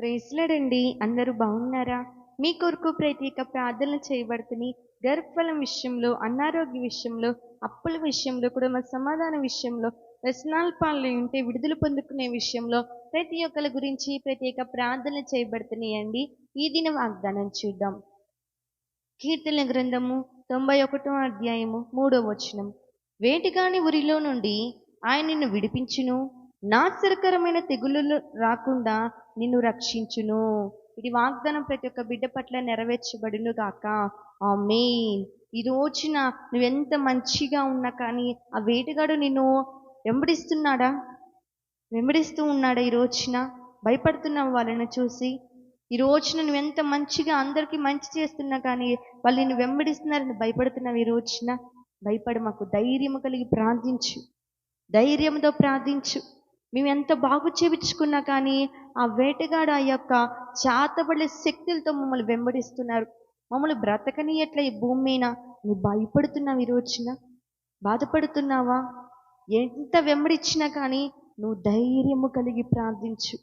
ప్రైస్లాడండి. అందరూ బాగున్నారా? మీ కొరకు ప్రత్యేక ప్రార్థనలు చేయబడుతున్నాయి గర్భఫలం విషయంలో అనారోగ్య విషయంలో అప్పుల విషయంలో కుటుంబ సమాధాన విషయంలో వ్యసనాల పాలు ఉంటే విడుదల పొందుకునే విషయంలో ప్రతి ఒక్కరి గురించి ప్రత్యేక ప్రార్థనలు చేయబడుతున్నాయండి. ఈ దిన వాగ్దానం చూద్దాం. కీర్తన గ్రంథము తొంభై ఒకటో అధ్యాయము మూడో వచనం. వేటిగాని ఉరిలో నుండి ఆయన నిన్ను విడిపించును నాశరకరమైన తెగులు రాకుండా నిన్ను రక్షించును. ఇది వాగ్దానం ప్రతి ఒక్క బిడ్డ పట్ల నెరవేర్చబడును గాక. మెయిన్ ఈ రోజున నువ్వెంత మంచిగా ఉన్నా కానీ ఆ వేటగాడు నిన్ను వెంబడిస్తున్నాడా? వెంబడిస్తూ ఉన్నాడా ఈ రోజున? భయపడుతున్నావు వాళ్ళని చూసి? ఈ రోజున నువ్వెంత మంచిగా అందరికీ మంచి చేస్తున్నా కానీ వాళ్ళు నిన్ను వెంబడిస్తున్నారని భయపడుతున్నావు ఈ రోజున? భయపడు మాకు ధైర్యము కలిగి ప్రార్థించు. ధైర్యంతో ప్రార్థించు. మేము ఎంత బాగు చేపించుకున్నా కానీ ఆ వేటగాడు ఆ యొక్క చేతబడే శక్తులతో మమ్మల్ని వెంబడిస్తున్నారు. మమ్మల్ని బ్రతకని ఎట్లా ఈ భూమి మీద. నువ్వు భయపడుతున్నావు ఈ రోజున? బాధపడుతున్నావా? ఎంత వెంబడిచ్చినా కానీ నువ్వు ధైర్యము కలిగి ప్రార్థించు.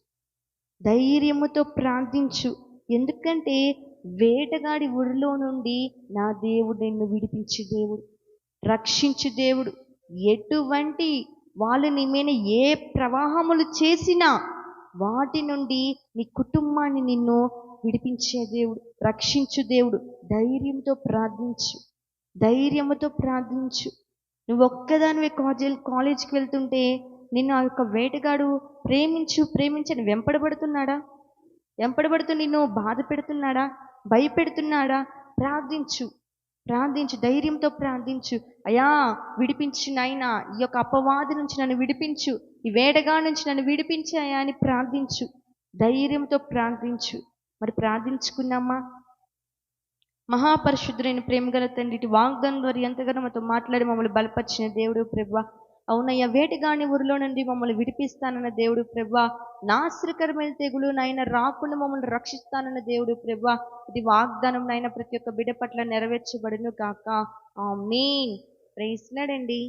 ధైర్యముతో ప్రార్థించు. ఎందుకంటే వేటగాడి ఊరిలో నుండి నా దేవుడు నిన్ను విడిపించు దేవుడు. రక్షించు దేవుడు. ఎటువంటి వాళ్ళు నీ మీద ఏ ప్రవాహములు చేసినా వాటి నుండి నీ కుటుంబాన్ని నిన్ను విడిపించే దేవుడు రక్షించు దేవుడు. ధైర్యంతో ప్రార్థించు. ధైర్యముతో ప్రార్థించు. నువ్వు ఒక్కదానివే కాలేజ్ కాలేజీకి వెళ్తుంటే నిన్ను ఆ యొక్క వేటగాడు ప్రేమించు ప్రేమించని వెంపడబడుతున్నాడా? వెంపడబడుతూ నిన్ను బాధ పెడుతున్నాడా? భయపెడుతున్నాడా? ప్రార్థించు. ప్రార్థించు ధైర్యంతో ప్రార్థించు. అయ్యా విడిపించు నాయనా ఈ యొక్క అపవాది నుంచి నన్ను విడిపించు. ఈ వేడగా నుంచి నన్ను విడిపించాయా అని ప్రార్థించు. ధైర్యంతో ప్రార్థించు. మరి ప్రార్థించుకున్నామా? మహాపరిశుద్ధులైన ప్రేమగల తండ్రి ఇటు వాగ్దానం ద్వారా ఎంతగానో మాతో మాట్లాడి మమ్మల్ని బలపరిచిన దేవుడు ప్రభా. అవునయ్య వేటగాని ఊరిలో నుండి మమ్మల్ని విడిపిస్తానన్న దేవుడు ప్రభా. నాశ్రకరమైన తెగులు నాయన రాకుండా మమ్మల్ని రక్షిస్తానన్న దేవుడు ప్రభా. ఇది వాగ్దానం నాయన ప్రతి ఒక్క బిడ్డ పట్ల నెరవేర్చబడును కాక ఆ మీన్ ప్రైస్లాడండి